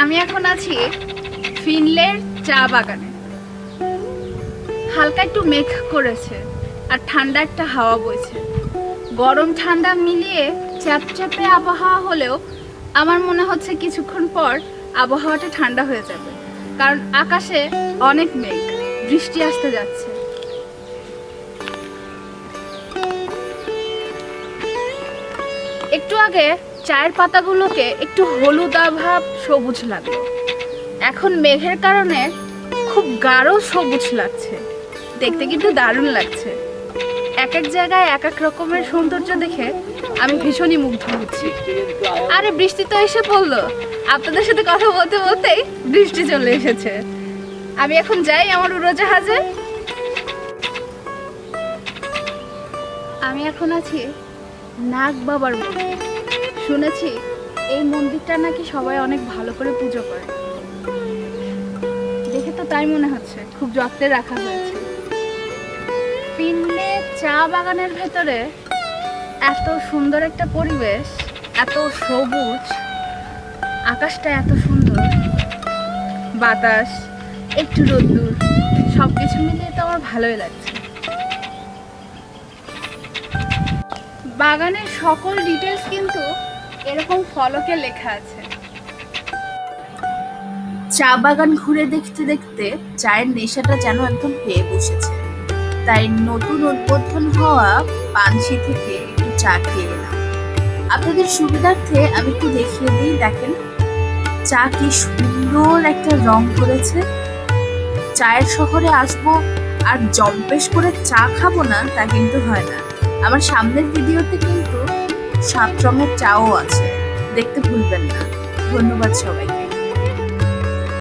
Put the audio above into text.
আমি এখন আছি ফিনলের চা বাগানে। হালকা একটু মেঘ করেছে আর ঠান্ডা একটা হাওয়া বইছে। গরম ঠান্ডা মিলিয়ে চ্যাপচ্যাপে আবহাওয়া হলেও আমার মনে হচ্ছে কিছুক্ষণ পর আবহাওয়াটা ঠান্ডা হয়ে যাবে, কারণ আকাশে অনেক মেঘ, বৃষ্টি আসতে যাচ্ছে। একটু আগে চায়ের পাতাগুলোকে একটু হলুদ আভাব সবুজ লাগল। এখন মেঘের কারণে খুব গাঢ় সবুজ লাগছে। দেখতে কিন্তু দারুণ লাগছে। এক এক জায়গায় এক এক রকমের সৌন্দর্য দেখে আমি ভীষণই মুগ্ধ হচ্ছি। আরে বৃষ্টি তো এসে পড়ল। আপনাদের সাথে কথা বলতে বলতেই বৃষ্টি চলে এসেছে। আমি এখন যাই আমার উড়োজাহাজে। আমি এখন আছি নাগ বাবার মন্দির শুনেছি, এই মন্দিরটা নাকি সবাই অনেক ভালো করে পুজো করে। দেখে তো তাই মনে হচ্ছে, খুব যত্নে রাখা হয়েছে। পিনলে চা বাগানের ভেতরে এত সুন্দর একটা পরিবেশ, এত সবুজ, আকাশটা এত সুন্দর, বাতাস, একটু রোদ্দুর সব কিছু মিলিয়ে তো আমার ভালোই লাগছে। বাগানের সকল ডিটেলস কিন্তু এরকম ফলকে লেখা আছে। চা বাগান ঘুরে দেখতে দেখতে চায়ের নেশাটা যেন একদম পেয়ে বসেছে। তাই নতুন উদ্বোধন হওয়া পানসি থেকে একটু চা খেয়ে এলাম। আপনাদের সুবিধার্থে আমি একটু দেখিয়ে দিই, দেখেন। চা কি সুন্দর একটা রং করেছে। চায়ের শহরে আসব আর জম্পেশ করে চা খাব না, তা কিন্তু হয় না। আমার সামনের ভিডিওতে কিন্তু সাত রঙের চাও আছে। দেখতে ভুলবেন না। ধন্যবাদ সবাইকে।